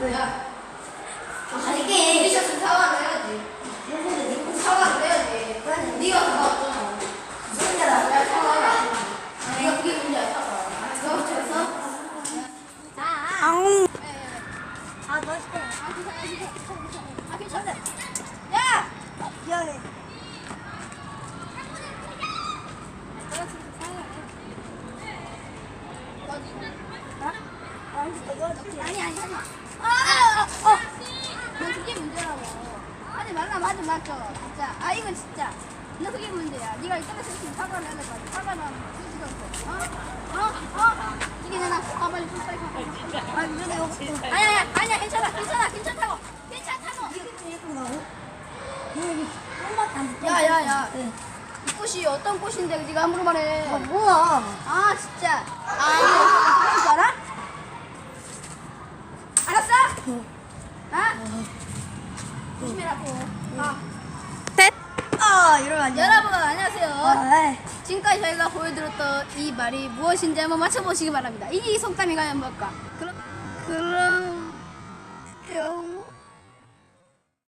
뭐야? 아, 이게 미션 사과를 해야지. 근데 니가 사과를 해야지. 니가 사과했잖아. 진짜 나 내가 사과를 안 해. 내가 그게 문제야, 사과. 아, 그거 어쩌서? 아웅. 아, 멋있대. 아, 괜찮아, 괜찮아, 괜찮아. 아, 괜찮아. 야! 미안해. 아? 니 하지 마. 아, 어. 너 그게 문제라고. 하지 말라 하지 맞죠. 진짜. 아 이건 진짜. 너 그게 문제야. 네가 이따가 있으면 사과를 해야 될거 아니야. 사과는 쓰지도 않고. 어? 어? 어? 이게 내가 아 빨리 빨리 빨리 가. 아 이제 이거. 아니 아니 아니야 괜찮아 괜찮아 괜찮다고 괜찮다고. 야야야. 이 꽃이 어떤 꽃인데 네가 함부로 말해. 뭐야? 아 진짜 아 이거 어떻게 줄 알아? 알았어? 아? 조심해라고 아. 셋. 아 이러면 안 돼. 여러분 안녕하세요 아, 에이. 지금까지 저희가 보여드렸던 이 말이 무엇인지 한번 맞춰보시기 바랍니다 이 속담이 과연 뭘까? 그럼 그럼 영